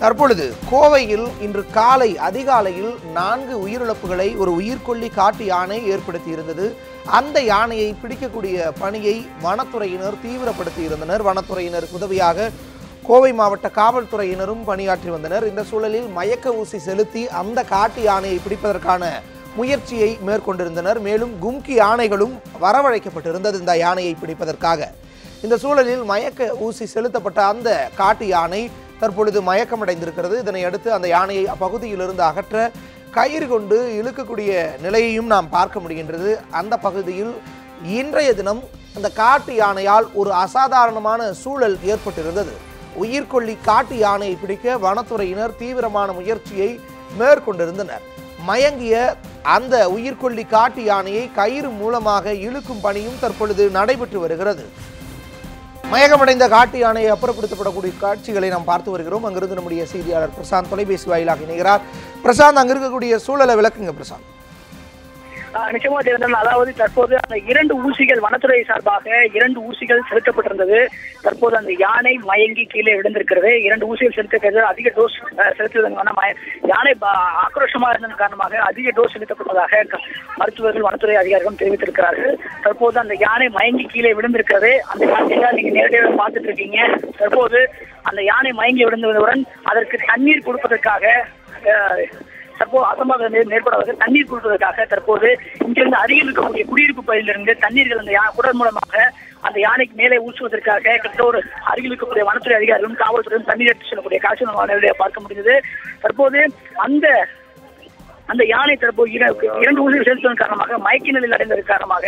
தற்பொழுது கோவையில் இன்று காலை அதிகாலையில் நான்கு உயிரிழப்புகளை ஒரு உயிர்கொல்லி காட்டு யானை ஏற்படுத்தி இருந்தது அந்த யானையை பிடிக்கக்கூடிய பணியை வனத்துறையினர் தீவிரப்படுத்தி இருந்தனர் வனத்துறையினருக்கு உதவியாக கோவை மாவட்ட காவல்துறையினரும் பணியாற்றி வந்தனர். இந்த சூழலில் மயக்க ஊசி செலுத்தி அந்த காட்டு யானையை பிடிப்பதற்கான முயற்சியை மேற்கொண்டிருந்தனர். மேலும் கும்கி யானைகளும் வரவழைக்கப்பட்டிருந்தது இந்த யானையை பிடிப்பதற்காக. இந்த சூழலில் மயக்க ஊசி செலுத்தப்பட்ட அந்த காட்டு யானை தற்பொழுது மயக்கமடைந்திருக்கிறது. இதனை அடுத்து அந்த யானையை அப்பகுதியிலிருந்து அகற்ற கயிறு கொண்டு இழுக்கக்கூடிய நிலையையும் நாம் பார்க்க முடிகின்றது. அந்த பகுதியில் இன்றைய தினம் அந்த காட்டு யானையால் ஒரு அசாதாரணமான சூழல் ஏற்பட்டிருந்தது. உயிர்கொல்லி காட்டு யானையை பிடிக்க வனத்துறையினர் தீவிரமான முயற்சியை மேற்கொண்டிருந்தனர். மயங்கிய அந்த உயிர்கொல்லி காட்டு யானையை கயிறு மூலமாக இழுக்கும் பணியும் தற்பொழுது நடைபெற்று வருகிறது. மயக்கமடைந்த காட்டு யானையை அப்புறப்படுத்தப்படக்கூடிய காட்சிகளை நாம் பார்த்து வருகிறோம். அங்கிருந்து நம்முடைய செய்தியாளர் பிரசாந்த் தொலைபேசி வாயிலாக இணைகிறார். பிரசாந்த் அங்க இருக்கக்கூடிய சூழலை விளக்குங்க பிரசாந்த். நிச்சயமா தேர்தல் அதாவது தற்போது அந்த இரண்டு ஊசிகள் வனத்துறை சார்பாக இரண்டு ஊசிகள் செலுத்தப்பட்டிருந்தது. தற்போது அந்த யானை மயங்கி கீழே விழுந்திருக்கிறது. இரண்டு ஊசிகள் செலுத்திருக்கிறது அதிக டோஸ் செலுத்துவதன் யானை ஆக்ரோஷமா இருந்ததன் காரணமாக அதிக டோஸ் செலுத்தப்பட்டதாக மருத்துவர்கள் வனத்துறை அதிகாரிகளும் தெரிவித்திருக்கிறார்கள். தற்போது அந்த யானை மயங்கி கீழே விழுந்திருக்கிறது. அந்த யானையை நீங்க நேரடியாக பார்த்துட்டு இருக்கீங்க தற்போது அந்த யானை மயங்கி விழுந்தவுடன் அதற்கு தண்ணீர் கொடுப்பதற்காக தற்போது அசம்பாவிதம் நே- தண்ணீர் கொடுப்பதற்காக தற்போது இங்கிருந்து அருகில் இருக்கக்கூடிய குடியிருப்பு பகுதியிலிருந்து தண்ணீர்கள் அந்த குடல் மூலமாக அந்த யானைக்கு மேலே ஊற்றுவதற்காக கிட்டத்தட்ட ஒரு அருகில் இருக்கக்கூடிய வனத்துறை அதிகாரிகளும் காவல்துறையும் தண்ணீர் எடுத்து செல்லக்கூடிய காட்சி நம்ம நேரடியாக பார்க்க முடிந்தது. தற்போது அந்த அந்த யானை தற்போது இர- இரண்டு ஊசிகள் செலுத்துவதன் காரணமாக மயக்க நிலையில் அடைந்தது காரணமாக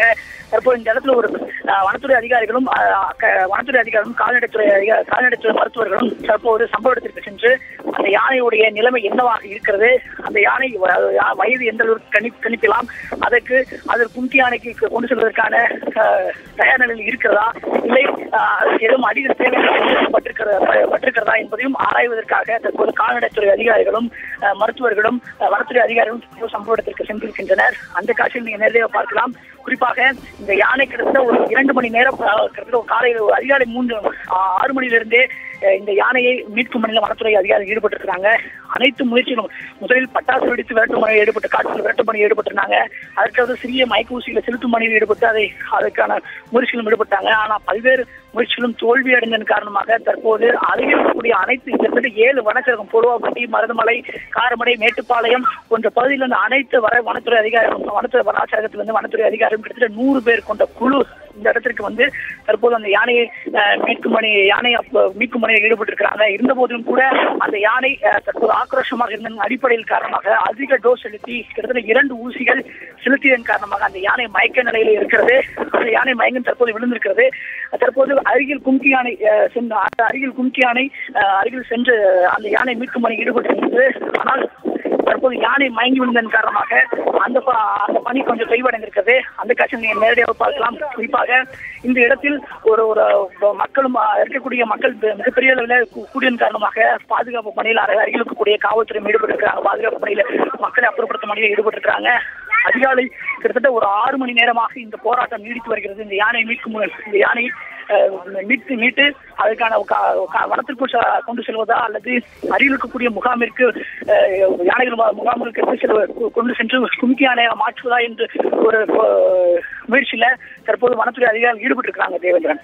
தற்போது இந்த இடத்துல ஒரு அஹ், வனத்துறை அதிகாரிகளும் அஹ், வனத்துறை அதிகாரிகளும் கால்நடைத்துறை கால்நடைத்துறை மருத்துவர்களும் தற்போது சம்பவ இடத்திற்கு சென்று அந்த யானையுடைய நிலைமை என்னவாக இருக்கிறது? அந்த யானை வயது எந்த அளவுக்கு கணி கணிக்கலாம்? அதற்கு அதற்கு கும்கி யானைக்கு கொண்டு செல்வதற்கான தயார் நிலையில் இருக்கிறதா? இல்லை எதுவும் அதிக தேவை பட்டிருக்கிறதா என்பதையும் ஆராய்வதற்காக தற்போது கால்நடைத்துறை அதிகாரிகளும் மருத்துவர்களும் வனத்துறை அதிகாரிகளும் தற்போது சம்பவ இடத்திற்கு சென்றிருக்கின்றனர். அந்த காட்சியில் நீங்க நேரடியாக பார்க்கலாம். குறிப்பாக இந்த யானை கிட்டத்தட்ட ஒரு இரண்டு மணி நேரம் கிட்டத்தட்ட காலை அதிகாலை மூன்று ஆறு மணியிலிருந்தே இந்த யானையை மீட்கும் பணியில் வனத்துறை அதிகாரிகள் ஈடுபட்டிருக்கிறாங்க. அனைத்து முயற்சிகளும் முதலில் பட்டாசு வெடித்து விரட்டும் பணியில் ஈடுபட்டு காற்றில் விரட்டும் பணியில் ஈடுபட்டிருந்தாங்க. அதற்காக சிறிய மயக்க செலுத்தும் பணியில் ஈடுபட்டு அதை அதற்கான முயற்சிகளும் ஈடுபட்டாங்க. ஆனால் பல்வேறு முயற்சிகளும் தோல்வி அடைந்ததன் காரணமாக தற்போது அருகில் இருக்கக்கூடிய அனைத்து கிட்டத்தட்ட ஏழு வனச்சரகம் பொருவாப்பட்டி மருதமலை காரமடை மேட்டுப்பாளையம் போன்ற பகுதியில் இருந்த அனைத்து வர வனத்துறை அதிகாரிகளும் வனத்துறை வனாச்சரகத்திலிருந்து வனத்துறை அதிகாரிகளும் கிட்டத்தட்ட நூறு பேர் கொண்ட குழு இந்த இடத்திற்கு வந்து தற்போது அந்த யானையை மீட்கும் பணி யானை மீட்கும் பணியில் ஈடுபட்டிருக்கிறாங்க. இருந்த போதிலும் கூட அந்த யானை தற்போது ஆக்ரோஷமாக இருந்த அடிப்படையில் காரணமாக அதிக டோஸ் செலுத்தி கிட்டத்தட்ட இரண்டு ஊசிகள் செலுத்தியதன் காரணமாக அந்த யானை மயக்க நிலையில இருக்கிறது. அந்த யானை மயங்கம் தற்போது விழுந்திருக்கிறது. தற்போது அருகில் கும்கி யானை அஹ், சென்று அந்த அருகில் கும்கி யானை அஹ், அருகில் சென்று அந்த யானை மீட்கும் பணி ஈடுபட்டிருக்கிறது. ஆனால் தற்போது யானை மயங்கி விழுந்ததன் காரணமாக அந்த அந்த பணி கொஞ்சம் தொய்வடைந்திருக்கிறது அந்த காட்சி நேரடியாக பார்க்கலாம். குறிப்பாக இந்த இடத்தில் ஒரு ஒரு மக்களும் இருக்கக்கூடிய மக்கள் மிக- மிகப்பெரிய அளவில் கூடியதன் காரணமாக பாதுகாப்பு பணியில் அருகில் இருக்கக்கூடிய காவல்துறை ஈடுபட்டிருக்கிறாங்க பாதுகாப்பு பணியில மக்களை அப்புறப்படுத்தும் பணியில் ஈடுபட்டிருக்கிறாங்க. அதிகாலை கிட்டத்தட்ட ஒரு ஆறு மணி நேரமாக இந்த போராட்டம் நீடித்து வருகிறது. இந்த யானை மீட்கும் இந்த யானை மீட்டு மீட்டு அதற்கான வனத்திற்குள் கொண்டு செல்வதா அல்லது அருகில் இருக்கக்கூடிய முகாமிற்கு யானைகள் மு- முகாமிற்கு எடுத்து செல்வ கொண்டு சென்று கும்கி யானையை மாற்றுவதா என்று ஒரு முயற்சியில தற்போது வனத்துறை அதிகாரிகள் ஈடுபட்டிருக்கிறாங்க தேவேந்திரன்.